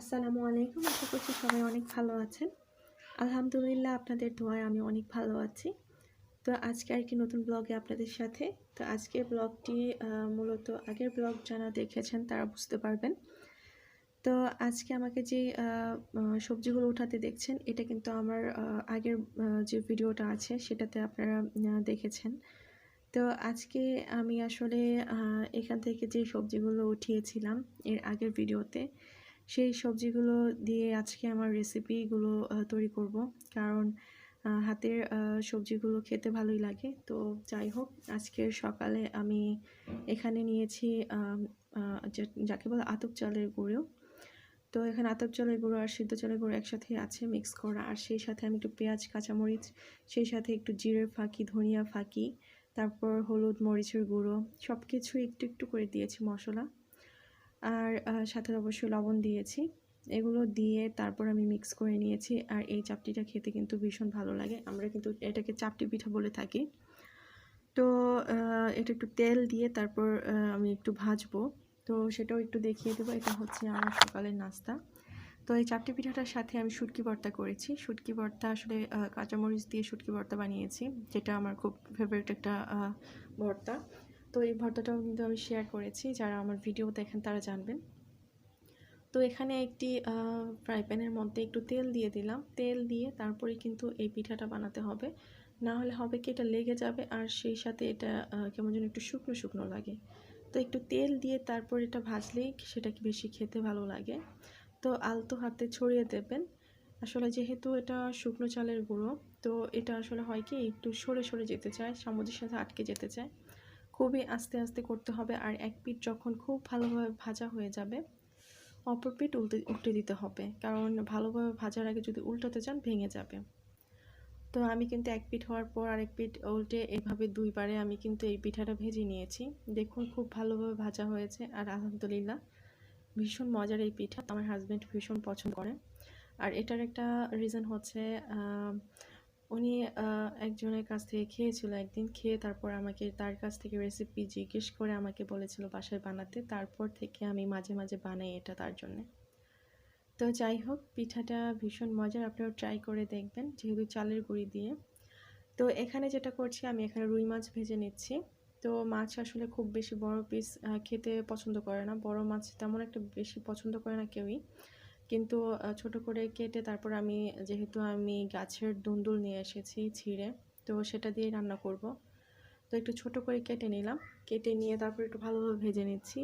আসসালামু আলাইকুম। আশা করছি সবাই অনেক ভালো আছেন। আলহামদুলিল্লাহ আপনাদের দোয়ায় আমি অনেক ভালো আছি। তো আজকে আর কি নতুন ব্লগে আপনাদের সাথে। তো আজকের ব্লগটি মূলত আগের ব্লগ যারা দেখেছেন তারা বুঝতে পারবেন। তো আজকে আমাকে যে সবজিগুলো উঠাতে দেখছেন, এটা কিন্তু আমার আগের যে ভিডিওটা আছে সেটাতে আপনারা দেখেছেন। তো আজকে আমি আসলে এখান থেকে যে সবজিগুলো উঠিয়েছিলাম এর আগের ভিডিওতে সেই সবজিগুলো দিয়ে আজকে আমার রেসিপিগুলো তৈরি করব। কারণ হাতের সবজিগুলো খেতে ভালোই লাগে। তো যাই হোক, আজকের সকালে আমি এখানে নিয়েছি যাকে বলে আতপ চালের গুঁড়ো। তো এখানে আতপ চালের গুঁড়ো আর সিদ্ধ চালের গুঁড়ো একসাথে আছে মিক্স করা। আর সেই সাথে আমি একটু পেঁয়াজ, কাঁচামরিচ, সেই সাথে একটু জিরের ফাঁকি, ধনিয়া ফাঁকি, তারপর হলুদ মরিচের গুঁড়ো সব কিছু একটু একটু করে দিয়েছি মশলা। আর সাথে অবশ্যই লবণ দিয়েছি। এগুলো দিয়ে তারপর আমি মিক্স করে নিয়েছি আর এই চাপটিটা খেতে কিন্তু ভীষণ ভালো লাগে। আমরা কিন্তু এটাকে চাপটি পিঠা বলে থাকি। তো এটা একটু তেল দিয়ে তারপর আমি একটু ভাজবো। তো সেটাও একটু দেখিয়ে দেবো। এটা হচ্ছে আমার সকালের নাস্তা। তো এই চাপটি পিঠাটার সাথে আমি শুটকি ভর্তা করেছি। শুটকি ভর্তা আসলে কাঁচামরিচ দিয়ে শুটকি ভর্তা বানিয়েছি। যেটা আমার খুব ফেভারিট একটা ভর্তা। তো এই ভর্তাটাও কিন্তু আমি শেয়ার করেছি, যারা আমার ভিডিও দেখেন তারা জানবেন। তো এখানে একটি ফ্রাই প্যানের মধ্যে একটু তেল দিয়ে দিলাম। তেল দিয়ে তারপরে কিন্তু এই পিঠাটা বানাতে হবে। না হলে হবে কি এটা লেগে যাবে আর সেই সাথে এটা কেমন যেন একটু শুকনো শুকনো লাগে। তো একটু তেল দিয়ে তারপর এটা ভাজলেই সেটাকে বেশি খেতে ভালো লাগে। তো আলতো হাতে ছড়িয়ে দেবেন। আসলে যেহেতু এটা শুকনো চালের গুঁড়ো, তো এটা আসলে হয় কি একটু সরে সরে যেতে চায় সামুদ্রের সাথে আটকে যেতে চায়। খুবই আস্তে আস্তে করতে হবে আর এক পিঠ যখন খুব ভালোভাবে ভাজা হয়ে যাবে, অপর পিঠ উল্টে উল্টে দিতে হবে। কারণ ভালোভাবে ভাজার আগে যদি উল্টাতে চান, ভেঙে যাবে। তো আমি কিন্তু এক পিঠ হওয়ার পর আরেক পিঠ উল্টে এভাবে দুইবারে আমি কিন্তু এই পিঠাটা ভেজে নিয়েছি। দেখুন খুব ভালোভাবে ভাজা হয়েছে আর আলহামদুলিল্লাহ ভীষণ মজার এই পিঠা। আমার হাজব্যান্ড ভীষণ পছন্দ করে। আর এটার একটা রিজন হচ্ছে উনি একজনের কাছ থেকে খেয়েছিল একদিন, খেয়ে তারপর আমাকে তার কাছ থেকে রেসিপি জিজ্ঞেস করে আমাকে বলেছিল বাসায় বানাতে। তারপর থেকে আমি মাঝে মাঝে বানাই এটা তার জন্যে। তো যাই হোক, পিঠাটা ভীষণ মজার। আপনারাও ট্রাই করে দেখবেন, যেহেতু চালের গুঁড়ি দিয়ে। তো এখানে যেটা করছি, আমি এখানে রুই মাছ ভেজে নিচ্ছি। তো মাছ আসলে খুব বেশি বড় পিস খেতে পছন্দ করে না। বড় মাছ তেমন একটা বেশি পছন্দ করে না কেউই। কিন্তু ছোট করে কেটে তারপর আমি যেহেতু আমি গাছের দুন্দুল নিয়ে এসেছি ছিঁড়ে, তো সেটা দিয়ে রান্না করব। তো একটু ছোট করে কেটে নিলাম। কেটে নিয়ে তারপর একটু ভালোভাবে ভেজে নিচ্ছি।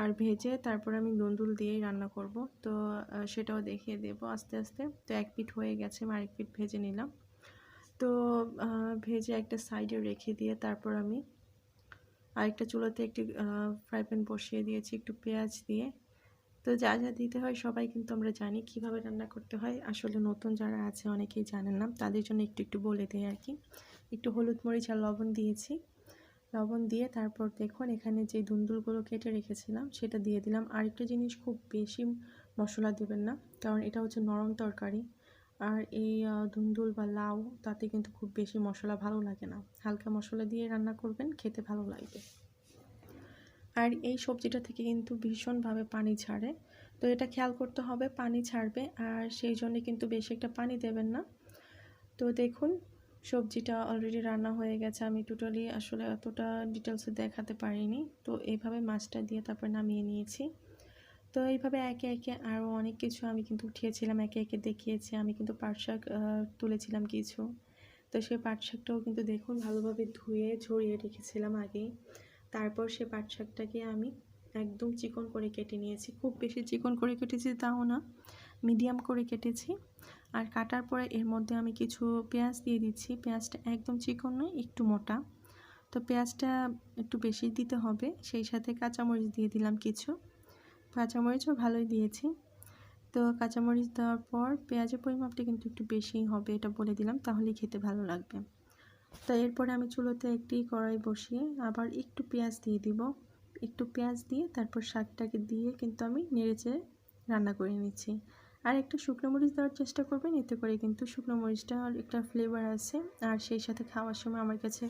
আর ভেজে তারপর আমি দুন্দুল দিয়েই রান্না করব। তো সেটাও দেখিয়ে দেব আস্তে আস্তে। তো এক পিঠ হয়ে গেছে, আমি আরেক পিঠ ভেজে নিলাম। তো ভেজে একটা সাইডে রেখে দিয়ে তারপর আমি আরেকটা চুলাতে একটি ফ্রাই প্যান বসিয়ে দিয়েছি, একটু পেঁয়াজ দিয়ে। তো যা যা দিতে হয় সবাই কিন্তু আমরা জানি কীভাবে রান্না করতে হয়। আসলে নতুন যারা আছে অনেকেই জানেন না তাদের জন্য একটু একটু বলে দিই আর কি। একটু হলুদ মরিচ আর লবণ দিয়েছি। লবণ দিয়ে তারপর দেখুন এখানে যে দুন্দুলগুলো কেটে রেখেছিলাম সেটা দিয়ে দিলাম। আরেকটা জিনিস খুব বেশি মশলা দেবেন না কারণ এটা হচ্ছে নরম তরকারি। আর এই আহ, দুন্দুল বা লাউ তাতে কিন্তু খুব বেশি মশলা ভালো লাগে না। হালকা মশলা দিয়ে রান্না করবেন খেতে ভালো লাগবে। আর এই সবজিটা থেকে কিন্তু ভীষণভাবে পানি ছাড়ে। তো এটা খেয়াল করতে হবে, পানি ছাড়বে আর সেই জন্য কিন্তু বেশি একটা পানি দেবেন না। তো দেখুন, সবজিটা অলরেডি রান্না হয়ে গেছে। আমি টোটালি আসলে এতটা ডিটেলসে দেখাতে পারিনি। তো এইভাবে মাছটা দিয়ে তারপর নামিয়ে নিয়েছি। তো এইভাবে একে একে আরও অনেক কিছু আমি কিন্তু উঠিয়েছিলাম, একে একে দেখিয়েছি। আমি কিন্তু পাট শাক তুলেছিলাম কিছু। তো সেই পাট শাকটাও কিন্তু দেখুন ভালোভাবে ধুয়ে ঝরিয়ে রেখেছিলাম আগেই। তারপর সে পাট শাকটাকে আমি একদম চিকন করে কেটে নিয়েছি। খুব বেশি চিকন করে কেটেছি তাও না, মিডিয়াম করে কেটেছি। আর কাটার পরে এর মধ্যে আমি কিছু পেঁয়াজ দিয়ে দিচ্ছি। পেঁয়াজটা একদম চিকন নয়, একটু মোটা। তো পেঁয়াজটা একটু বেশি দিতে হবে, সেই সাথে কাঁচামরিচ দিয়ে দিলাম কিছু। কাঁচামরিচও ভালোই দিয়েছি। তো কাঁচামরিচ দেওয়ার পর পেঁয়াজের পরিমাপটা কিন্তু একটু বেশিই হবে এটা বলে দিলাম, তাহলেই খেতে ভালো লাগবে। তো এরপরে আমি চুলোতে একটি কড়াই বসিয়ে আবার একটু পেঁয়াজ দিয়ে দিব। একটু পেঁয়াজ দিয়ে তারপর শাকটাকে দিয়ে কিন্তু আমি নেড়েচে রান্না করে নিচ্ছি। আর একটু শুকনো মরিচ দেওয়ার চেষ্টা করবেন, এতে করে কিন্তু শুকনো মরিচটা একটা ফ্লেভার আছে। আর সেই সাথে খাওয়ার সময় আমার কাছে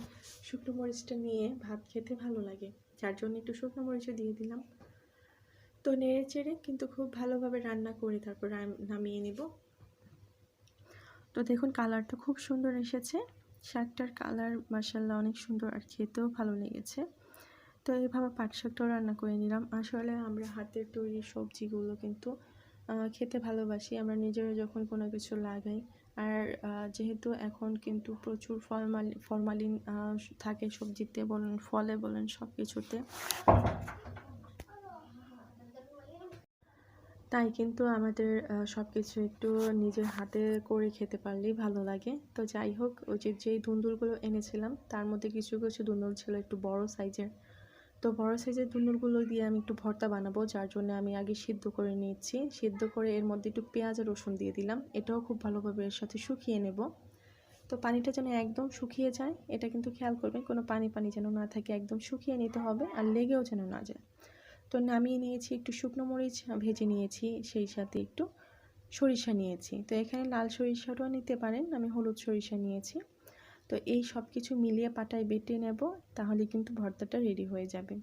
শুকনো মরিচটা নিয়ে ভাত খেতে ভালো লাগে, যার জন্য একটু শুকনো মরিচও দিয়ে দিলাম। তো নেড়ে চেড়ে কিন্তু খুব ভালোভাবে রান্না করে তারপর নামিয়ে নিব। তো দেখুন কালারটা খুব সুন্দর এসেছে। শাকটার কালার মাসাল্লাহ অনেক সুন্দর আর খেতেও ভালো লেগেছে। তো এইভাবে পাট শাকটাও রান্না করে নিলাম। আসলে আমরা হাতের তৈরি সবজিগুলো কিন্তু খেতে ভালোবাসি। আমরা নিজেরা যখন কোনো কিছু লাগাই, আর যেহেতু এখন কিন্তু প্রচুর ফরমালি, ফরমালিন থাকে সবজিতে বলেন, ফলে বলেন সব কিছুতে তাই কিন্তু আমাদের সব কিছু একটু নিজের হাতে করে খেতে পারলেই ভালো লাগে। তো যাই হোক, ওই যে, যেই দুন্দুলগুলো এনেছিলাম, তার মধ্যে কিছু কিছু দুন্দুল ছিল একটু বড় সাইজের। তো বড় সাইজের দুন্দুলগুলো দিয়ে আমি একটু ভর্তা বানাবো, যার জন্য আমি আগে সিদ্ধ করে নিচ্ছি। সিদ্ধ করে এর মধ্যে একটু পেঁয়াজ রসুন দিয়ে দিলাম। এটাও খুব ভালোভাবে এর সাথে শুকিয়ে নেব। তো পানিটা যেন একদম শুকিয়ে যায়, এটা কিন্তু খেয়াল করবেন, কোনো পানি পানি যেন না থাকে, একদম শুকিয়ে নিতে হবে আর লেগেও যেন না যায়। তো নামিয়ে নিয়েছি, একটু শুকনো মরিচ ভেজে নিয়েছি, সেই সাথে একটু সরিষা নিয়েছি। তো এখানে লাল সরিষাটাও নিতে পারেন, আমি হলুদ সরিষা নিয়েছি। তো এই সব কিছু মিলিয়ে পাটায় বেটে নেব, তাহলে কিন্তু ভর্তাটা রেডি হয়ে যাবে।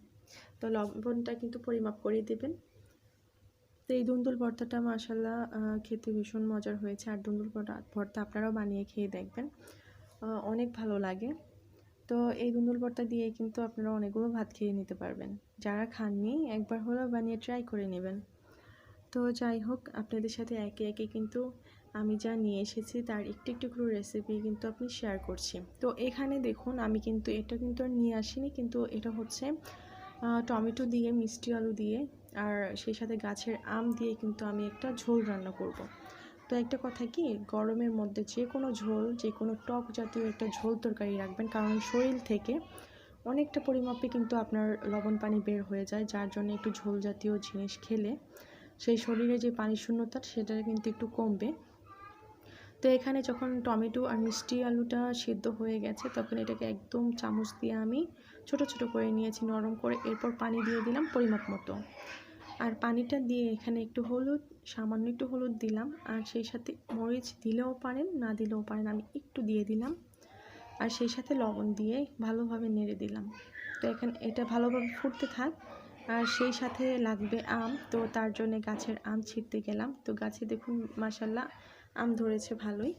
তো লবণটা কিন্তু পরিমাপ করে দেবেন। তো এই দুন্দুল ভর্তাটা মাসাল্লাহ খেতে ভীষণ মজার হয়েছে। আর দুন্দুল ভর্তা ভর্তা আপনারাও বানিয়ে খেয়ে দেখবেন। অনেক ভালো লাগে। তো এই দুন্দুল ভর্তা দিয়ে কিন্তু আপনারা অনেকগুলো ভাত খেয়ে নিতে পারবেন। যারা খাননি, একবার হলেও বানিয়ে ট্রাই করে নেবেন। তো যাই হোক, আপনাদের সাথে একে একে কিন্তু আমি যা নিয়ে এসেছি, তার একটু একটু করে রেসিপি কিন্তু আপনি শেয়ার করছি। তো এখানে দেখুন, আমি কিন্তু এটা কিন্তু নিয়ে আসিনি, কিন্তু এটা হচ্ছে টমেটো দিয়ে, মিষ্টি আলু দিয়ে, আর সেই সাথে গাছের আম দিয়ে কিন্তু আমি একটা ঝোল রান্না করব। তো একটা কথা কি, গরমের মধ্যে যে কোনো ঝোল যে কোনো টক জাতীয় একটা ঝোল তরকারি রাখবেন। কারণ শরীর থেকে অনেকটা পরিমাপে কিন্তু আপনার লবণ পানি বের হয়ে যায়, যার জন্য একটু ঝোল জাতীয় জিনিস খেলে সেই শরীরে যে পানি শূন্যতা, সেটা কিন্তু একটু কমবে। তো এখানে যখন টমেটো আর মিষ্টি আলুটা সিদ্ধ হয়ে গেছে, তখন এটাকে একদম চামচ দিয়ে আমি ছোট ছোট করে নিয়েছি, নরম করে। এরপর পানি দিয়ে দিলাম পরিমাপ মতো। আর পানিটা দিয়ে এখানে একটু হলুদ, সামান্য একটু হলুদ দিলাম। আর সেই সাথে মরিচ দিলেও পারেন, না দিলেও পারেন, আমি একটু দিয়ে দিলাম। আর সেই সাথে লবণ দিয়ে ভালোভাবে নেড়ে দিলাম। তো এখানে এটা ভালোভাবে ফুটতে থাক। আর সেই সাথে লাগবে আম, তো তার জন্য গাছের আম ছিঁড়তে গেলাম। তো গাছে দেখুন মাসাল্লাহ আম ধরেছে ভালোই।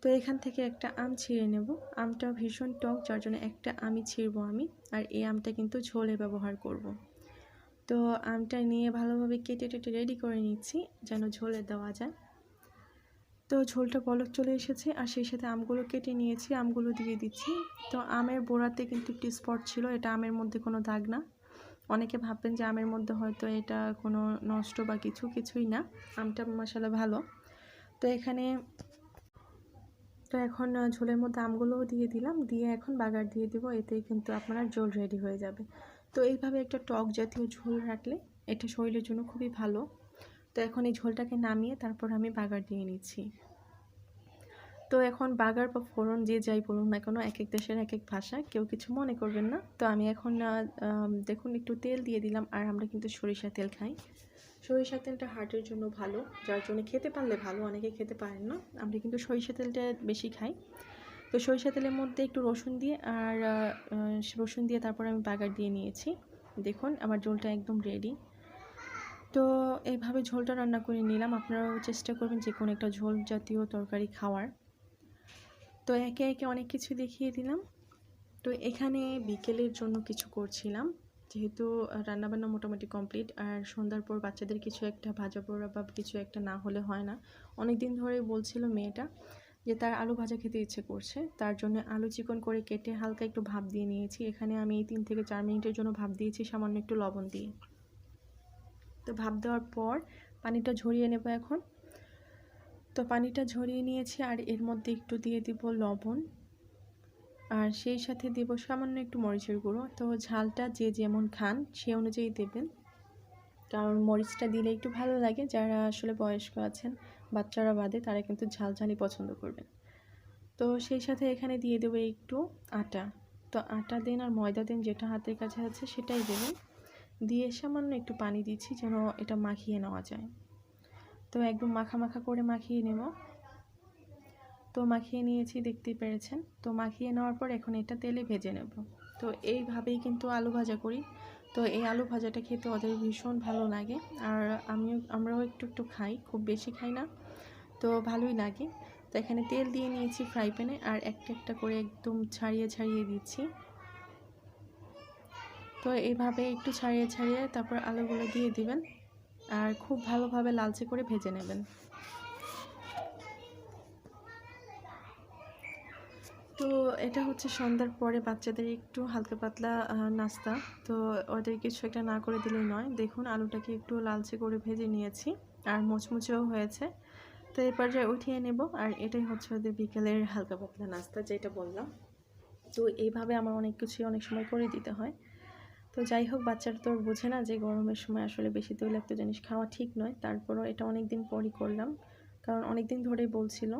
তো এখান থেকে একটা আম ছিঁড়ে নেব। আমটা ভীষণ টক, যার জন্য একটা আমি ছিঁড়বো আমি। আর এই আমটা কিন্তু ঝোলে ব্যবহার করব। তো আমটা নিয়ে ভালোভাবে কেটে টেটে রেডি করে নিচ্ছি, যেন ঝোলে দেওয়া যায়। তো ঝোলটা বলক চলে এসেছে, আর সেই সাথে আমগুলো কেটে নিয়েছি, আমগুলো দিয়ে দিচ্ছি। তো আমের বোড়াতে কিন্তু একটি স্পট ছিল, এটা আমের মধ্যে কোনো দাগ না। অনেকে ভাববেন যে আমের মধ্যে হয়তো এটা কোনো নষ্ট বা কিছু কিছুই না, আমটা মশালা ভালো। তো এখানে তো এখন ঝোলের মধ্যে আমগুলোও দিয়ে দিলাম, দিয়ে এখন বাগার দিয়ে দিব, এতেই কিন্তু আপনার ঝোল রেডি হয়ে যাবে। তো এইভাবে একটা টক জাতীয় ঝোল রাখলে এটা শরীরের জন্য খুবই ভালো। তো এখন এই ঝোলটাকে নামিয়ে তারপর আমি বাগার দিয়ে নিচ্ছি। তো এখন বাগার বা ফোড়ন যে যাই বলুন না কেন এক এক দেশের এক এক ভাষা, কেউ কিছু মনে করবেন না। তো আমি এখন দেখুন একটু তেল দিয়ে দিলাম আর আমরা কিন্তু সরিষা তেল খাই। সরিষা তেলটা হার্টের জন্য ভালো, যার জন্য খেতে পারলে ভালো, অনেকে খেতে পারেন না। আমরা কিন্তু সরিষা তেলটা বেশি খাই। তো সরিষা তেলের মধ্যে একটু রসুন দিয়ে আর রসুন দিয়ে তারপর আমি বাগার দিয়ে নিয়েছি। দেখুন, আমার ঝোলটা একদম রেডি তো এইভাবে ঝোলটা রান্না করে নিলাম। আপনারাও চেষ্টা করবেন যে কোনো একটা ঝোল জাতীয় তরকারি খাওয়ার। তো একে একে অনেক কিছু দেখিয়ে দিলাম। তো এখানে বিকেলের জন্য কিছু করছিলাম। যেহেতু রান্নাবান্না মোটামুটি কমপ্লিট আর সন্ধ্যার পর বাচ্চাদের কিছু একটা, ভাজা পোড়া বা কিছু একটা না হলে হয় না। অনেক দিন ধরে বলছিল মেয়েটা। যে তার আলু ভাজা খেতে ইচ্ছে করছে, তার জন্য আলু চিকন করে কেটে হালকা একটু ভাপ দিয়ে নিয়েছি। এখানে আমি এই তিন থেকে চার মিনিটের জন্য ভাপ দিয়েছি, সামান্য একটু লবণ দিয়ে। তো ভাপ দেওয়ার পর পানিটা ঝরিয়ে নেব এখন। তো পানিটা ঝরিয়ে নিয়েছি আর এর মধ্যে একটু দিয়ে দিব লবণ। আর সেই সাথে দেব সামান্য একটু মরিচের গুঁড়ো। তো ঝালটা যে যেমন খান, সে অনুযায়ী দেবেন। কারণ মরিচটা দিলে একটু ভালো লাগে, যারা আসলে বয়স্ক আছেন। বাচ্চারা বাদে তারা কিন্তু ঝাল ঝালই পছন্দ করবেন। তো সেই সাথে এখানে দিয়ে দেবো একটু আটা। তো আটা দিন আর ময়দা দিন যেটা হাতের কাছে আছে সেটাই দেবেন। দিয়ে সামান্য একটু পানি দিচ্ছি যেন এটা মাখিয়ে নেওয়া যায়। তো একদম মাখা মাখা করে মাখিয়ে নেব। তো মাখিয়ে নিয়েছি দেখতেই পেরেছেন। তো মাখিয়ে নেওয়ার পর এখন এটা তেলে ভেজে নেব। তো এইভাবেই কিন্তু আলু ভাজা করি। তো এই আলু ভাজাটা খেতে ওদের ভীষণ ভালো লাগে। আর আমিও, আমরাও একটু একটু খাই, খুব বেশি খাই না। তো ভালোই লাগে। তো এখানে তেল দিয়ে নিয়েছি ফ্রাই প্যানে আর একটা একটা করে একদম ছাড়িয়ে ছাড়িয়ে দিচ্ছি। তো এইভাবে একটু ছাড়িয়ে ছাড়িয়ে তারপর আলুগুলো দিয়ে দিবেন। আর খুব ভালোভাবে লালচে করে ভেজে নেবেন। তো এটা হচ্ছে সন্ধ্যার পরে বাচ্চাদের একটু হালকা পাতলা নাস্তা। তো ওদের কিছু একটা না করে দিলেই নয়। দেখুন, আলুটাকে একটু লালচে করে ভেজে নিয়েছি আর মুচমুচেও হয়েছে। তো এই পর্যায়ে উঠিয়ে নেব আর এটাই হচ্ছে ওদের বিকেলের হালকা পাতলা নাস্তা যেটা বললাম। তো এইভাবে আমার অনেক কিছুই অনেক সময় করে দিতে হয়। তো যাই হোক, বাচ্চারা তো বোঝে না যে গরমের সময় আসলে বেশি তৈলাক্ত জিনিস খাওয়া ঠিক নয়। তারপরও এটা অনেক দিন পরই করলাম। কারণ অনেক দিন ধরেই বলছিল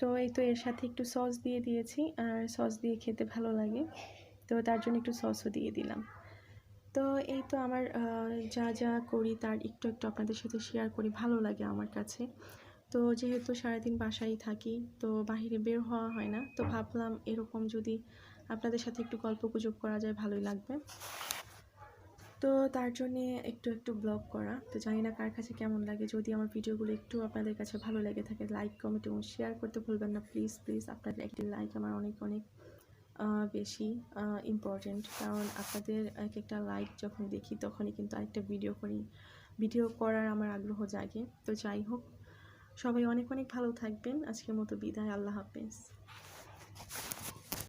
তো এই তো এর সাথে একটু সস দিয়ে দিয়েছি আর সস দিয়ে খেতে ভালো লাগে। তো তার জন্য একটু সসও দিয়ে দিলাম। তো এই তো আমার যা যা করি তার একটু একটু আপনাদের সাথে শেয়ার করি, ভালো লাগে আমার কাছে। তো যেহেতু সারাদিন বাসায় থাকি, তো বাইরে বের হওয়া হয় না, তো ভাবলাম এরকম যদি আপনাদের সাথে একটু গল্প গুজব করা যায়, ভালোই লাগবে। তো তার জন্যে একটু একটু ব্লগ করা। তো জানি না কার কাছে কেমন লাগে। যদি আমার ভিডিওগুলো একটু আপনাদের কাছে ভালো লেগে থাকে লাইক কমেন্ট এবং শেয়ার করতে ভুলবেন না। প্লিজ প্লিজ আপনাদের একটি লাইক আমার অনেক অনেক বেশি ইম্পর্টেন্ট কারণ আপনাদের এক একটা লাইক যখন দেখি, তখনই কিন্তু আরেকটা ভিডিও করি। ভিডিও করার আমার আগ্রহ জাগে। তো যাই হোক, সবাই অনেক অনেক ভালো থাকবেন। আজকের মতো বিদায়। আল্লাহ হাফেজ।